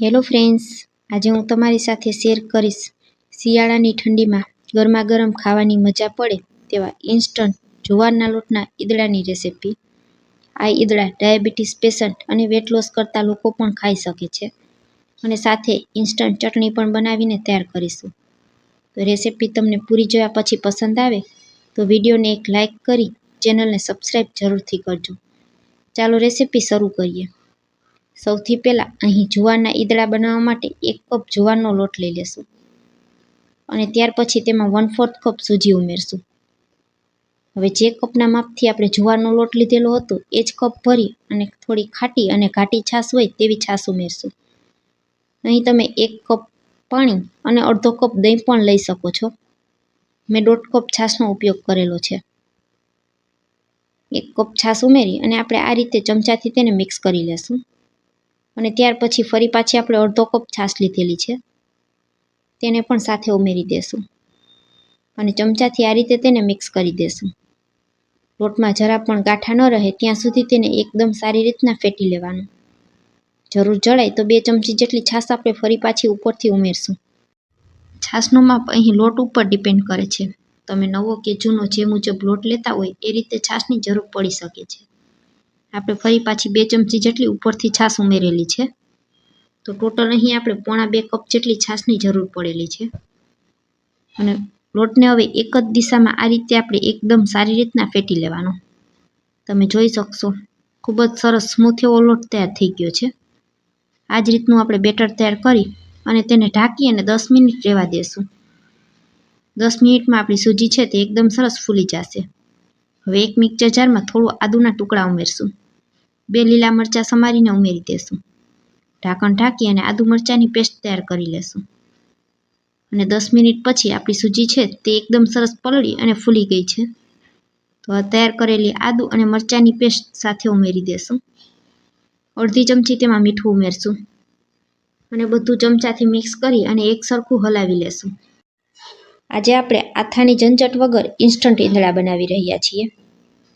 Hello friends આજે હું તમારી સાથે શેર કરીશ શિયાળાની ઠંડીમાં ગરમા ગરમ ખાવાની મજા પડે તેવા ઇન્સ્ટન્ટ જુવારના લોટના ઈદડાની રેસિપી આ ઈદડા ડાયાબિટીસ પેશન્ટ અને વેટ લોસ કરતા લોકો પણ ખાઈ શકે છે અને સાથે ઇન્સ્ટન્ટ ચટણી પણ બનાવીને તૈયાર કરીશું. તો રેસિપી તમને પૂરી જોયા પછી પસંદ આવે તો વિડીયોને એક લાઇક કરી ચેનલને સબસ્ક્રાઈબ જરૂરથી કરજો. ચાલો રેસિપી શરૂ કરીએ. સૌથી પહેલાં અહીં જુવારના ઈદળા બનાવવા માટે એક કપ જુવારનો લોટ લઈ લેશું. અને ત્યાર પછી તેમાં વન ફોર્થ કપ સૂજી ઉમેરશું. હવે જે કપના માપથી આપણે જુવારનો લોટ લીધેલો હતો, એ જ કપ ભરી અને થોડી ખાટી અને ઘાટી છાશ હોય તેવી છાશ ઉમેરશું. અહીં તમે એક કપ પાણી અને અડધો કપ દહીં પણ લઈ શકો છો. મેં દોઢ કપ છાશનો ઉપયોગ કરેલો છે. એક કપ છાશ ઉમેરી અને આપણે આ રીતે ચમચાથી તેને મિક્સ કરી લેશું. અને ત્યાર પછી ફરી પાછી આપણે અડધો કપ છાશ લીધેલી છે. તેને પણ સાથે ઉમેરી દેશું. અને ચમચાથી આ રીતે તેને મિક્સ કરી દેશું. લોટમાં જરા પણ ગાંઠા ન રહે ત્યાં સુધી તેને એકદમ સારી રીતના ફેટી લેવાનું. જરૂર જળાય તો બે ચમચી જેટલી છાશ આપણે ફરી પાછી ઉપરથી ઉમેરશું. છાશનું માપ અહીં લોટ ઉપર ડિપેન્ડ કરે છે. તમે નવો કે જૂનો જે મુજબ લોટ લેતા હોય એ રીતે છાશની જરૂર પડી શકે છે. આપણે ફરી પાછી બે ચમચી જેટલી ઉપરથી છાશ ઉમેરેલી છે. તો ટોટલ અહીં આપણે પોણા બે કપ જેટલી છાશની જરૂર પડેલી છે. અને લોટને હવે એક જ દિશામાં આ રીતે આપણે એકદમ સારી રીતના ફેટી લેવાનો. તમે જોઈ શકશો, ખૂબ જ સરસ સ્મૂથ એવો લોટ તૈયાર થઈ ગયો છે. આ જ રીતનું આપણે બેટર તૈયાર કરી અને તેને ઢાંકી અને દસ મિનિટ રહેવા દેશું. દસ મિનિટમાં આપણી સૂજી છે તે એકદમ સરસ ફૂલી જશે. હવે એક મિક્સર જારમાં થોડું આદુના ટુકડા ઉમેરશું. બે લીલા મરચાં સમારીને ઉમેરી દેશું. ઢાંકણ ઢાંકી અને આદુ મરચાંની પેસ્ટ તૈયાર કરી લેશું. અને દસ મિનિટ પછી આપણી સૂજી છે તે એકદમ સરસ પલળી અને ફૂલી ગઈ છે. તો તૈયાર કરેલી આદુ અને મરચાંની પેસ્ટ સાથે ઉમેરી દેશું. અડધી ચમચી તેમાં મીઠું ઉમેરશું. અને બધું ચમચાથી મિક્સ કરી અને એક સરખું હલાવી લેશું. આજે આપણે આથાની ઝંઝટ વગર ઇન્સ્ટન્ટ ઈંદડા બનાવી રહ્યા છીએ.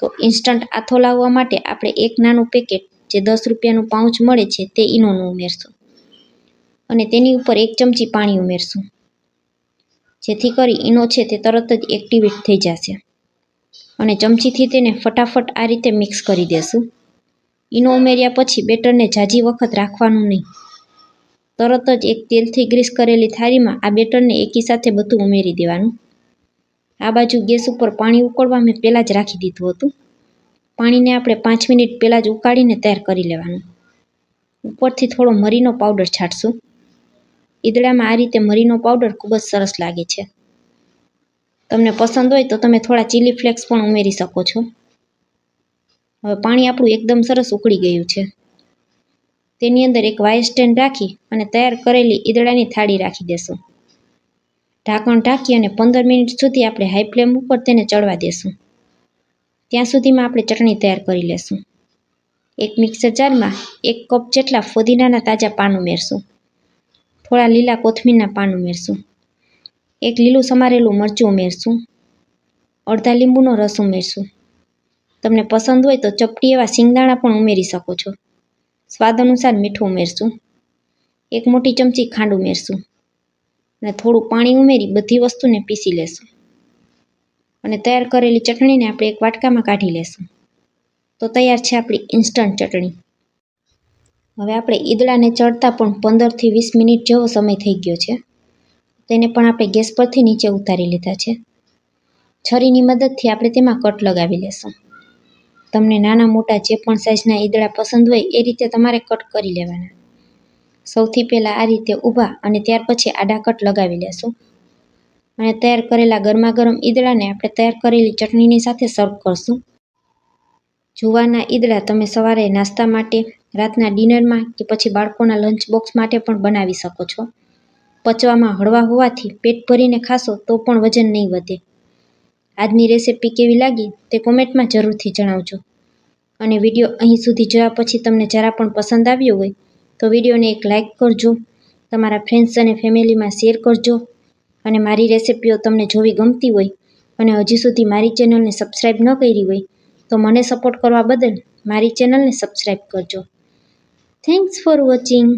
તો ઇન્સ્ટન્ટ આથો લાવવા માટે આપણે એક નાનું પેકેટ જે દસ રૂપિયાનું પાઉચ મળે છે તે ઈનોનું ઉમેરશું. અને તેની ઉપર એક ચમચી પાણી ઉમેરશું. જેથી કરી ઈનો છે તે તરત જ એક્ટિવેટ થઈ જશે. અને ચમચીથી તેને ફટાફટ આ રીતે મિક્સ કરી દેશું. ઈનો ઉમેર્યા પછી બેટરને જાજી વખત રાખવાનું નહીં. તરત જ એક તેલથી ગ્રીસ કરેલી થાળીમાં આ બેટરને એકી સાથે બધું ઉમેરી દેવાનું. આ બાજુ ગેસ ઉપર પાણી ઉકળવા મેં પહેલાં જ રાખી દીધું હતું. પાણીને આપણે પાંચ મિનિટ પહેલાં જ ઉકાળીને તૈયાર કરી લેવાનું. ઉપરથી થોડો મરીનો પાવડર છાંટશું. ઈદડામાં આ રીતે મરીનો પાવડર ખૂબ જ સરસ લાગે છે. તમને પસંદ હોય તો તમે થોડા ચીલી ફ્લેક્સ પણ ઉમેરી શકો છો. હવે પાણી આપણું એકદમ સરસ ઉકળી ગયું છે. તેની અંદર એક વાય સ્ટેન્ડ રાખી અને તૈયાર કરેલી ઈદડાની થાળી રાખી દેશું. ઢાંકણ ઢાંકી અને પંદર મિનિટ સુધી આપણે હાઈ ફ્લેમ ઉપર તેને ચડવા દેશું. ત્યાં સુધીમાં આપણે ચટણી તૈયાર કરી લેશું. એક મિક્સર જારમાં એક કપ જેટલા ફુદીનાના તાજા પાન ઉમેરશું. થોડા લીલા કોથમીરના પાન ઉમેરશું. એક લીલું સમારેલું મરચું ઉમેરશું. અડધા લીંબુનો રસ ઉમેરશું. તમને પસંદ હોય તો ચપટી એવા સિંગદાણા પણ ઉમેરી શકો છો. સ્વાદ અનુસાર મીઠું ઉમેરશું. એક મોટી ચમચી ખાંડ ઉમેરશું. અને થોડું પાણી ઉમેરી બધી વસ્તુને પીસી લેશું. અને તૈયાર કરેલી ચટણીને આપણે એક વાટકામાં કાઢી લેશું. તો તૈયાર છે આપણી ઇન્સ્ટન્ટ ચટણી. હવે આપણે ઈદડાને ચડતા પણ પંદરથી વીસ મિનિટ જેવો સમય થઈ ગયો છે. તેને પણ આપણે ગેસ પરથી નીચે ઉતારી લીધા છે. છરીની મદદથી આપણે તેમાં કટ લગાવી લેશું. તમને નાના મોટા જે પણ સાઇઝના ઈદડા પસંદ હોય એ રીતે તમારે કટ કરી લેવાના. સૌથી પહેલાં આ રીતે ઊભા અને ત્યાર પછી આડા કટ લગાવી લેશું. અને તૈયાર કરેલા ગરમા ગરમ ઈદડાને આપણે તૈયાર કરેલી ચટણીની સાથે સર્વ કરશું. જુવારના ઈદડા તમે સવારે નાસ્તા માટે, રાતના ડિનરમાં કે પછી બાળકોના લંચ બોક્સ માટે પણ બનાવી શકો છો. પચવામાં હળવા હોવાથી પેટ ભરીને ખાશો તો પણ વજન નહીં વધે. આજની રેસિપી કેવી લાગી તે કોમેન્ટમાં જરૂરથી જણાવજો. અને વીડિયો અહીં સુધી જોયા પછી તમને જરા પણ પસંદ આવ્યો હોય તો વિડીયોને એક લાઇક કરજો, તમારા ફ્રેન્ડ્સ અને ફેમિલીમાં શેર કરજો અને મારી રેસિપીઓ તમને જોવી ગમતી હોય અને હજી સુધી મારી ચેનલને સબસ્ક્રાઈબ ન કરી હોય તો મને સપોર્ટ કરવા બદલ મારી ચેનલને સબસ્ક્રાઈબ કરજો. Thanks for watching